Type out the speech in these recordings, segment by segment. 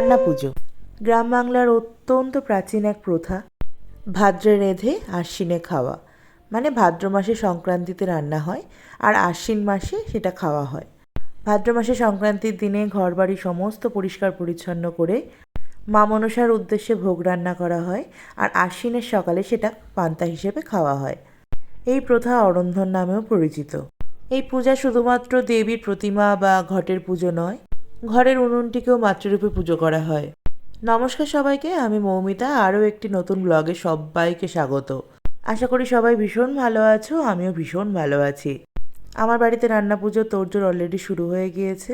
রান্না পুজো। গ্রাম বাংলার অত্যন্ত প্রাচীন এক প্রথা, ভাদ্রে রেঁধে আশ্বিনে খাওয়া। মানে ভাদ্র মাসে সংক্রান্তিতে রান্না হয় আর আশ্বিন মাসে সেটা খাওয়া হয়। ভাদ্র মাসে সংক্রান্তির দিনে ঘরবাড়ি সমস্ত পরিষ্কার পরিচ্ছন্ন করে মা মনসার উদ্দেশ্যে ভোগ রান্না করা হয় আর আশ্বিনের সকালে সেটা পান্তা হিসেবে খাওয়া হয়। এই প্রথা অরন্ধন নামেও পরিচিত। এই পূজা শুধুমাত্র দেবীর প্রতিমা বা ঘটের পুজো নয় ঘরের উনুনটিকেও মাতৃরূপে পুজো করা হয়। নমস্কার সবাইকে, আমি মৌমিতা, আরও একটি নতুন ব্লগে সবাইকে স্বাগত। আশা করি সবাই ভীষণ ভালো আছো, আমিও ভীষণ ভালো আছি। আমার বাড়িতে রান্না পুজো তোড়জোড় অলরেডি শুরু হয়ে গিয়েছে।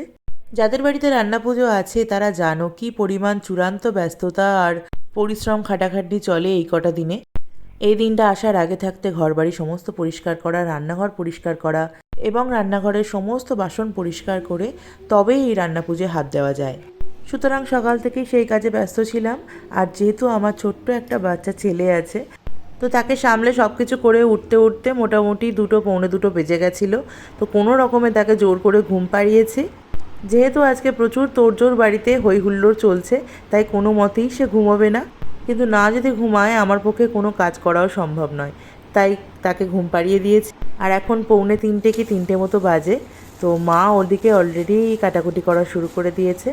যাদের বাড়িতে রান্না পুজো আছে, তারা জানো কি পরিমাণ চূড়ান্ত ব্যস্ততা আর পরিশ্রম খাটাখাটনি চলে এই কটা দিনে। এই দিনটা আসার আগে থাকতে ঘরবাড়ি সমস্ত পরিষ্কার করা, রান্নাঘর পরিষ্কার করা এবং রান্নাঘরের সমস্ত বাসন পরিষ্কার করে তবেই এই রান্না পুজোয় হাত দেওয়া যায়। সুতরাং সকাল থেকেই সেই কাজে ব্যস্ত ছিলাম। আর যেহেতু আমার ছোট্ট একটা বাচ্চা ছেলে আছে, তো তাকে সামলে সব কিছু করে উঠতে উঠতে মোটামুটি দুটো, পৌনে দুটো বেজে গেছিল। তো কোনো রকমে তাকে জোর করে ঘুম পাড়িয়েছি। যেহেতু আজকে প্রচুর তোড়জোড় বাড়িতে হই হুল্লোড় চলছে, তাই কোনো মতেই সে ঘুমোবে না। কিন্তু না যদি ঘুমায়, আমার পক্ষে কোনো কাজ করাও সম্ভব নয়। তাই তাকে ঘুম পাড়িয়ে দিয়েছি। আর এখন পৌনে তিনটে কি তিনটে মতো বাজে। তো মা ওদিকে অলরেডি কাটাকুটি করা শুরু করে দিয়েছে।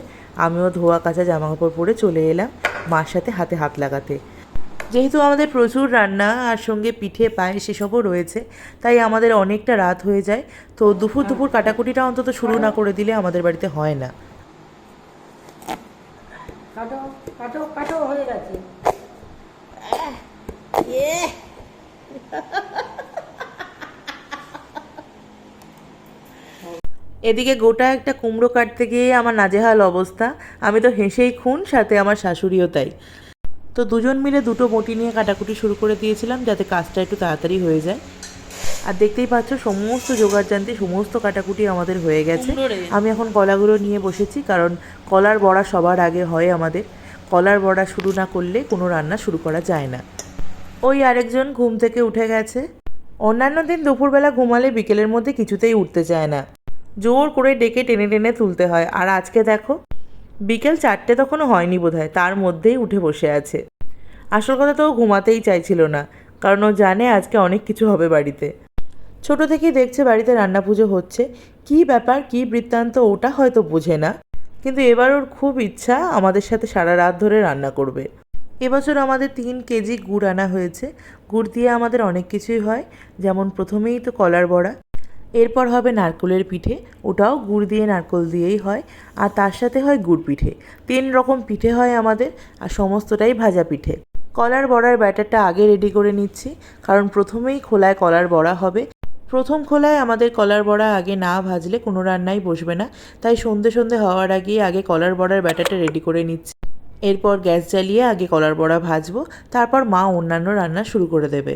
আমিও ধোয়া কাচা জামা কাপড় পরে চলে এলাম মার সাথে হাতে হাত লাগাতে। যেহেতু আমাদের প্রচুর রান্না আর সঙ্গে পিঠে পায়ে সেসবও রয়েছে, তাই আমাদের অনেকটা রাত হয়ে যায়। তো দুপুর দুপুর কাটাকুটিটা অন্তত শুরু না করে দিলে আমাদের বাড়িতে হয় না। কাটো কাটো কাটো হয়ে গেছে। এদিকে গোটা একটা কুমড়ো কাটতে গিয়ে আমার নাজেহাল অবস্থা। আমি তো হেসেই খুন সাথে আমার শাশুড়িও তাই। তো দুজন মিলে দুটো বটি নিয়ে কাটাকুটি শুরু করে দিয়েছিলাম যাতে কাজটা একটু তাড়াতাড়ি হয়ে যায়। আর দেখতেই পাচ্ছ সমস্ত জোগাড় জানতে সমস্ত কাটাকুটি আমাদের হয়ে গেছে। আমি এখন কলাগুলো নিয়ে বসেছি কারণ কলার বড়া সবার আগে হয় আমাদের। কলার বড়া শুরু না করলে কোনো রান্না শুরু করা যায় না। ওই আরেকজন ঘুম থেকে উঠে গেছে। অন্যান্য দিন দুপুরবেলা ঘুমালে বিকেলের মধ্যে কিছুতেই উঠতে চায় না। জোর করে ডেকে টেনে টেনে তুলতে হয়। আর আজকে দেখো, বিকেল চারটে তখনও হয়নি বোধহয়, তার মধ্যেই উঠে বসে আছে। আসল কথা তো ঘুমাতেই চাইছিল না, কারণ ও জানে আজকে অনেক কিছু হবে বাড়িতে। ছোট থেকেই দেখছে বাড়িতে রান্না পুজো হচ্ছে। কি ব্যাপার, কি বৃত্তান্ত, ওটা হয়তো বোঝে না। কিন্তু এবার ওর খুব ইচ্ছা আমাদের সাথে সারা রাত ধরে রান্না করবে। এবছর আমাদের তিন কেজি গুড় আনা হয়েছে। গুড় দিয়ে আমাদের অনেক কিছুই হয়। যেমন প্রথমেই তো কলার বড়া, এরপর হবে নারকোলের পিঠে, ওটাও গুড় দিয়ে নারকোল দিয়েই হয়। আর তার সাথে হয় গুড় পিঠে। তিন রকম পিঠে হয় আমাদের, আর সমস্তটাই ভাজা পিঠে। কলার বড়ার ব্যাটারটা আগে রেডি করে নিচ্ছি, কারণ প্রথমেই খোলায় কলার বড়া হবে। প্রথম খোলায় আমাদের কলার বড়া আগে না ভাজলে কোনো রান্নাই বসবে না, তাই সন্ধে সন্ধে হওয়ার আগেই আগে কলার বড়ার ব্যাটারটা রেডি করে নিচ্ছি। এরপর গ্যাস জ্বালিয়ে আগে কলার বড়া ভাজবো, তারপর মা অন্যান্য রান্না শুরু করে দেবে।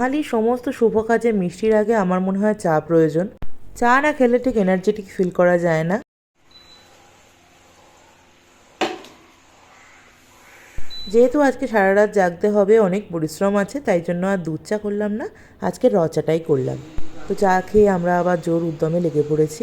বাঙালির সমস্ত শুভ কাজে মিষ্টির আগে আমার মনে হয় চা প্রয়োজন। চা না খেলে ঠিক এনার্জেটিক ফিল করা যায় না। যেহেতু আজকে সারা রাত জাগতে হবে, অনেক পরিশ্রম আছে, তাই জন্য আর দুধ চা করলাম না, আজকে র চাটাই করলাম। তো চা খেয়ে আমরা আবার জোর উদ্যমে লেগে পড়েছি।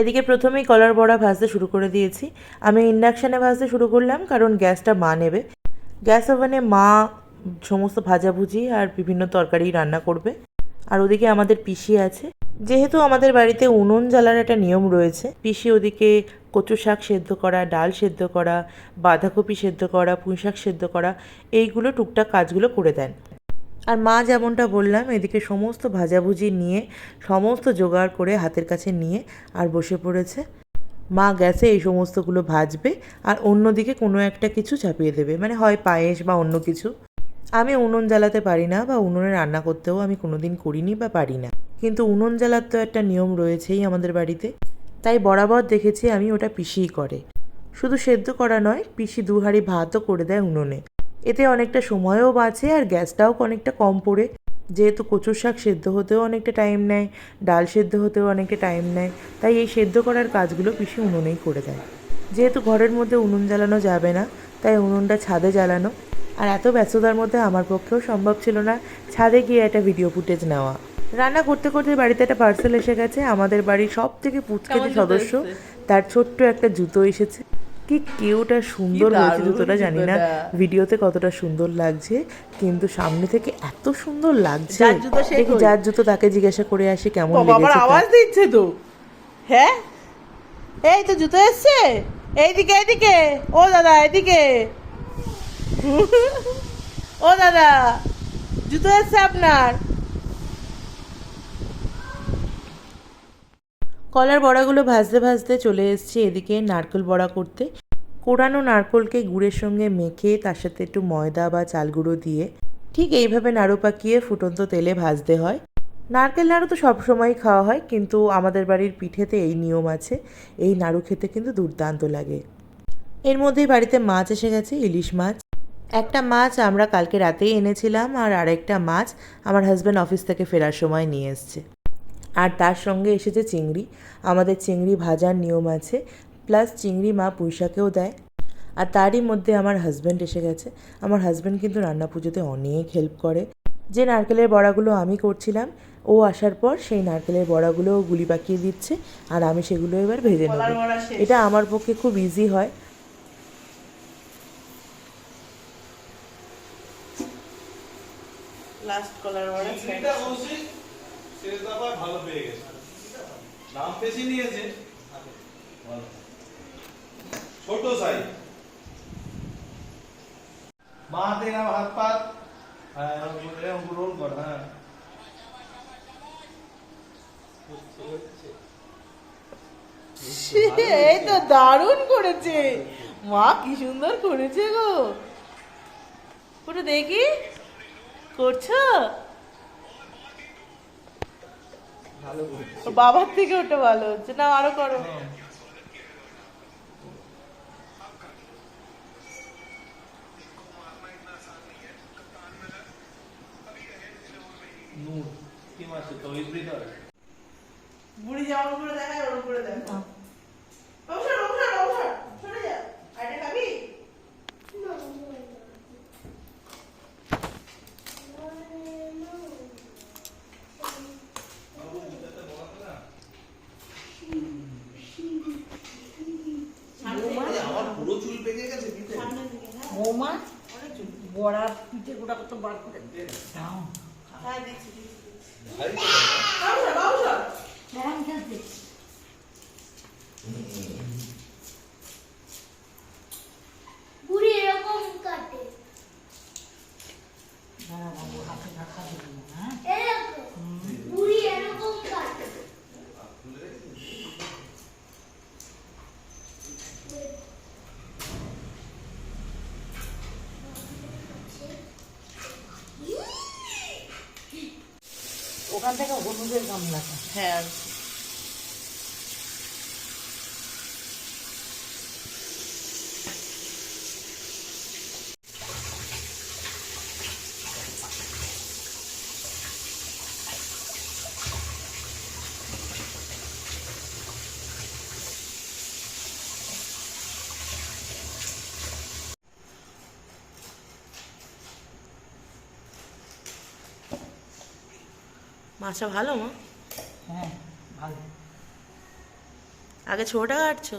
এদিকে প্রথমেই কলার বড়া ভাজতে শুরু করে দিয়েছি। আমি ইন্ডাকশানে ভাজতে শুরু করলাম, কারণ গ্যাসটা মা নেবে। গ্যাস ওভেনে মা সমস্ত ভাজাভুজি আর বিভিন্ন তরকারি রান্না করবে। আর ওদিকে আমাদের পিসি আছে। যেহেতু আমাদের বাড়িতে উনুন জ্বালার একটা নিয়ম রয়েছে, পিসি ওদিকে কচু শাক সেদ্ধ করা, ডাল সেদ্ধ করা, বাঁধাকপি সেদ্ধ করা পুঁই শাক সেদ্ধ করা, এইগুলো টুকটাক কাজগুলো করে দেন। আর মা যেমনটা বললাম, এদিকে সমস্ত ভাজাভুজি নিয়ে, সমস্ত জোগাড় করে হাতের কাছে নিয়ে আর বসে পড়েছে। মা গ্যাসে এই সমস্তগুলো ভাজবে আর অন্যদিকে কোনো একটা কিছু চাপিয়ে দেবে। মানে হয় পায়েস বা অন্য কিছু। আমি উনুন জ্বালাতে পারি না বা উনুনে রান্না করতেও আমি কোনোদিন করিনি বা পারি না। কিন্তু উনুন জ্বালার তো একটা নিয়ম রয়েছেই আমাদের বাড়িতে। তাই বরাবর দেখেছি আমি ওটা পিসিই করে। শুধু সেদ্ধ করা নয়, পিসি দু হাঁড়ি ভাতও করে দেয় উনুনে। এতে অনেকটা সময়ও বাঁচে আর গ্যাসটাও অনেকটা কম পড়ে। যেহেতু কচুর শাক সেদ্ধ হতেও অনেকটা টাইম নেয় ডাল সেদ্ধ হতেও অনেকটা টাইম নেয় তাই এই সেদ্ধ করার কাজগুলো পিসি উনুনেই করে দেয়। যেহেতু ঘরের মধ্যে উনুন জ্বালানো যাবে না তাই উনুনটা ছাদে জ্বালানো। আর এত ব্যস্ততার মধ্যে আমার পক্ষেও সম্ভব ছিল না ছাদে গিয়ে একটা ভিডিও ফুটেজ নেওয়া। রান্না করতে করতে বাড়িতে একটা পার্সেল এসে গেছে আমাদের বাড়ির সব থেকে পুচকেটে সদস্য তার ছোট্ট একটা জুতো এসেছে। কি কিউট আর সুন্দর হয়েছে জুতোটা জানি না ভিডিওতে কতটা সুন্দর লাগছে কিন্তু সামনে থেকে এত সুন্দর লাগছে। যার জুতো সে দেখি যার জুতো তাকে জিজ্ঞাসা করে আসি কেমন বাবা আবার লেগেছে তার। আওয়াজ দিচ্ছে তো। হ্যাঁ? এই তো জুতো এসছে? এইদিকে এইদিকে। ও দাদা এদিকে। ও দাদা জুতো এসছে আপনার? কলার বড়াগুলো ভাজতে ভাজতে চলে এসেছি এদিকে নারকেল বড়া করতে। কোরানো নারকেলকে গুড়ের সঙ্গে মেখে তার সাথে একটু ময়দা বা চাল গুঁড়ো দিয়ে ঠিক এইভাবে নাড়ু পাকিয়ে ফুটন্ত তেলে ভাজতে হয়। নারকেল নাড়ু তো সবসময়ই খাওয়া হয়, কিন্তু আমাদের বাড়ির পিঠেতে এই নিয়ম আছে। এই নাড়ু খেতে কিন্তু দুর্দান্ত লাগে। এর মধ্যেই বাড়িতে মাছ এসে গেছে, ইলিশ মাছ। একটা মাছ আমরা কালকে রাতেই এনেছিলাম আর আরেকটা মাছ আমার হাজব্যান্ড অফিস থেকে ফেরার সময় নিয়ে এসছে। আর তার সঙ্গে এসেছে চিংড়ি। আমাদের চিংড়ি ভাজার নিয়ম আছে প্লাস চিংড়ি মা পুঁইশাকেও দেয়। আর তারই মধ্যে আমার হাজব্যান্ড এসে গেছে। আমার হাজব্যান্ড কিন্তু রান্না পুজোতে অনেক হেল্প করে। যে নারকেলের বড়াগুলো আমি করছিলাম ও আসার পর সেই নারকেলের বড়াগুলো গুলি পাকিয়ে দিচ্ছে আর আমি সেগুলো এবার ভেজে নেব। এটা আমার পক্ষে খুব ইজি হয়। লাস্ট কলার ভালো পেয়ে গেছে। বেশি নিয়েছে। ছোট মা হাতে না হাত পাত। হ্যাঁ কর হ্যাঁ। এই তো দারুণ করেছে। মা, কি সুন্দর করেছে গো। ওটা দেখি। করছ? বাবার থেকে ওটা ভালো হচ্ছে। না আরও করো। বুড়ি যেমন করে দেখায় ওরকম করে দেখো। অবসর অবসর অবসর সরে যা। আরে খাবি আমার পুরো চুল পেকে গেছে পিঠে বৌমা বড়া পিঠে গোটা কত বার করে। দাও হ্যাঁ দিচ্ছি দিচ্ছি ভারী তো অবসর অবসর ক্যারাম খেলতে বুড়ি এরকম কাটে দাঁড়া বাবু হাতে রাখা দেবো হ্যাঁ এরকম বুড়ি এরকম কাটে ওখানে থেকে হলুদের গামলাটা হ্যাঁ। মাছটা ভালো মা? হ্যাঁ ভালো। আগে ছোটা কাটছো?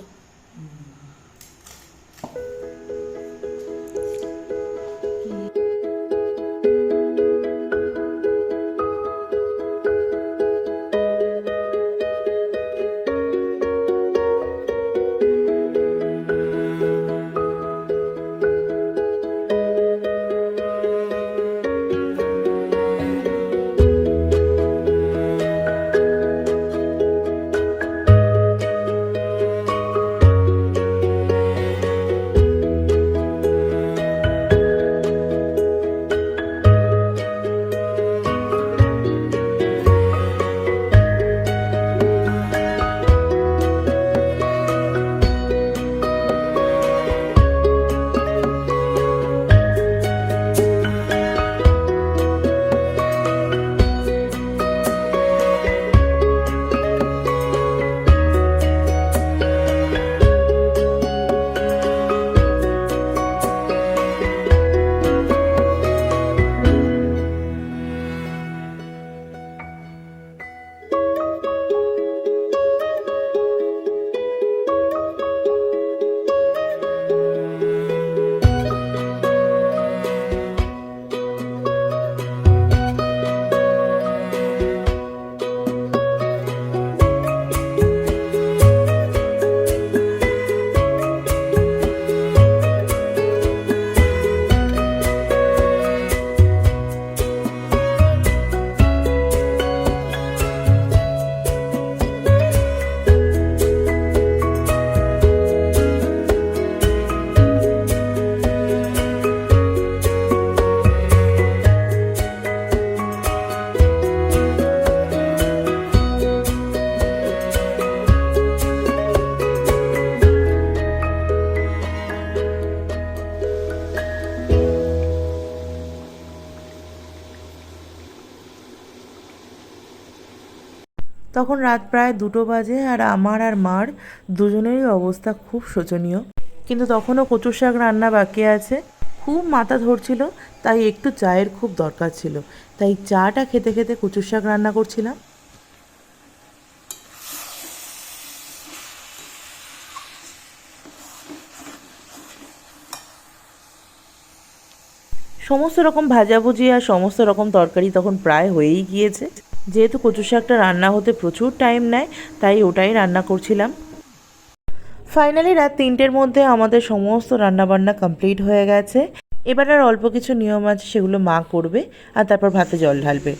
তখন রাত প্রায় দুটো বাজে আর আমার আর মার দুজনেরই অবস্থা খুব শোচনীয়। কিন্তু তখনও কচুর শাক রান্না বাকি আছে। খুব মাথা ধরছিল, তাই একটু চায়ের খুব দরকার ছিল। তাই চাটা খেতে খেতে কচুর শাক রান্না করছিলাম। সমস্ত রকম ভাজাভুজি আর সমস্ত রকম তরকারি তখন প্রায় হয়েই গিয়েছে। যেহেতু কচু শাকটা রান্না হতে প্রচুর টাইম নেয়, তাই ওটাই রান্না করছিলাম। ফাইনালি রাত তিনটের মধ্যে আমাদের সমস্ত রান্নাবান্না কমপ্লিট হয়ে গেছে। এবার আর অল্প কিছু নিয়ম আছে, সেগুলো মা করবে আর তারপর ভাতে জল ঢালবে।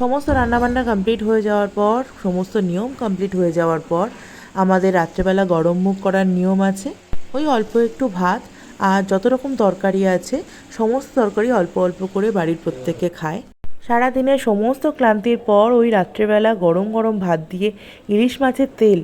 সমস্ত রান্নাবান্না কমপ্লিট হয়ে যাওয়ার পর, সমস্ত নিয়ম কমপ্লিট হয়ে যাওয়ার পর, আমাদের রাত্রেবেলা গরম মুখ করার নিয়ম আছে। ওই অল্প একটু ভাত আর যত রকম তরকারি আছে, সমস্ত তরকারি অল্প অল্প করে বাড়ির প্রত্যেকে খায়। সারাদিনের সমস্ত ক্লান্তির পর ওই রাত্রেবেলা গরম গরম ভাত দিয়ে ইলিশ মাছের তেল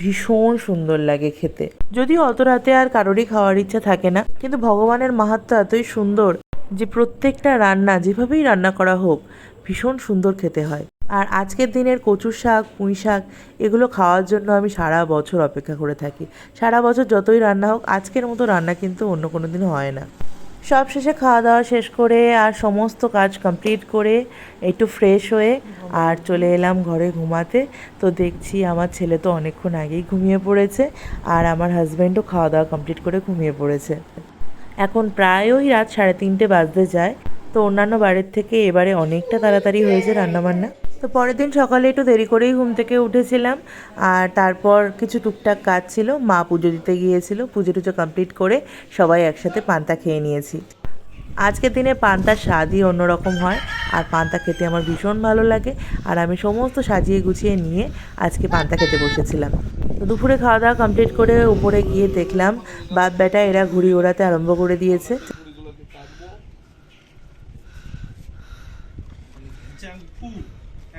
ভীষণ সুন্দর লাগে খেতে। যদিও অত রাতে আর কারোরই খাওয়ার ইচ্ছা থাকে না, কিন্তু ভগবানের মাহাত্ম এতই সুন্দর যে প্রত্যেকটা রান্না যেভাবেই রান্না করা হোক ভীষণ সুন্দর খেতে হয়। আর আজকের দিনের কচুর শাক, পুঁই শাক, এগুলো খাওয়ার জন্য আমি সারা বছর অপেক্ষা করে থাকি। সারা বছর যতই রান্না হোক, আজকের মতো রান্না কিন্তু অন্য কোনো দিন হয় না। সব শেষে খাওয়া দাওয়া শেষ করে আর সমস্ত কাজ কমপ্লিট করে একটু ফ্রেশ হয়ে আর চলে এলাম ঘরে ঘুমাতে। তো দেখছি আমার ছেলে তো অনেকক্ষণ আগেই ঘুমিয়ে পড়েছে আর আমার হাজব্যান্ডও খাওয়া দাওয়া কমপ্লিট করে ঘুমিয়ে পড়েছে। এখন প্রায় ওই রাত সাড়ে তিনটে বাজতে যায়। তো অন্যান্য বাড়ির থেকে এবারে অনেকটা তাড়াতাড়ি হয়েছে রান্নাবান্না। তো পরের দিন সকালে একটু দেরি করেই ঘুম থেকে উঠেছিলাম। আর তারপর কিছু টুকটাক কাজ ছিল, মা পুজো দিতে গিয়েছিল, পুজো টুজো কমপ্লিট করে সবাই একসাথে পান্তা খেয়ে নিয়েছি। আজকের দিনে পান্তার স্বাদই অন্যরকম হয়, আর পান্তা খেতে আমার ভীষণ ভালো লাগে। আর আমি সমস্ত সাজিয়ে গুছিয়ে নিয়ে আজকে পান্তা খেতে বসেছিলাম। তো দুপুরে খাওয়া দাওয়া কমপ্লিট করে উপরে গিয়ে দেখলাম বাপ বেটা এরা ঘুড়ি ওড়াতে আরম্ভ করে দিয়েছে ঘুড়িগুলোকে কাটবো চ্যাংপু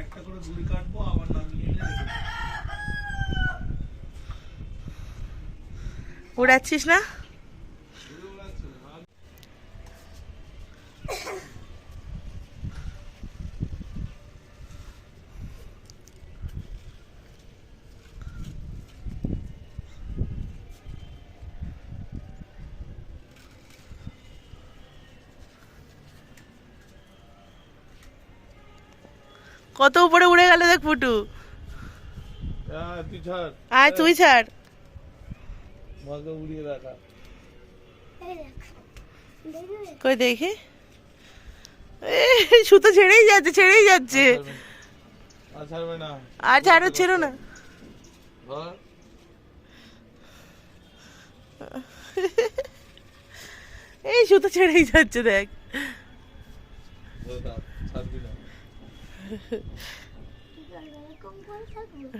একটা করে ঘুড়ি কাটবো আবার নামিয়ে এনে রেখে দেবো। উড়াচ্ছিস না। কত উপরে উড়ে গেল দেখ ফুটু। তুই ছাড়। আয় তুই ছাড়। মাকে উড়িয়ে রাখা। কই দেখি? এ, সুতো ছেড়েই যাচ্ছে ছেড়েই যাচ্ছে। আর ছাড়বে না আর ছাড়ো ছেড়ো না। এই সুতো ছেড়েই যাচ্ছে দেখ।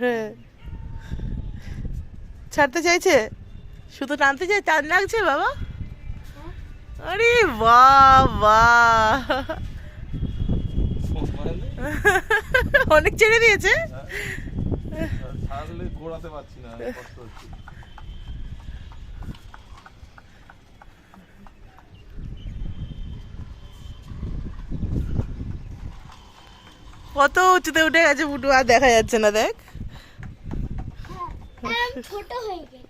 হ্যাঁ। ছাড়তে চাইছে? সুতো টানতে চাই টান লাগছে বাবা। আরে বাহ বাহ মানে? অনেক ছেড়ে দিয়েছে। কত উঁচুতে উঠে গেছে ফুটু আর দেখা যাচ্ছে না দেখ। হ্যাঁ ছোট হয়ে গেছে।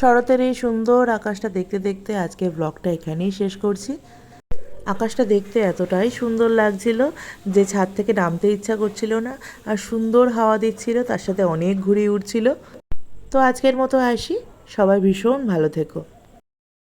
শরতের এই সুন্দর আকাশটা দেখতে দেখতে আজকে ব্লগটা এখানেই শেষ করছি। আকাশটা দেখতে এতটাই সুন্দর লাগছিল যে ছাদ থেকে নামতে ইচ্ছা করছিল না আর সুন্দর হাওয়া দিচ্ছিল, তার সাথে অনেক ঘুরে উঠছিল তো আজকের মতো আসি, সবাই ভীষণ ভালো থেকো।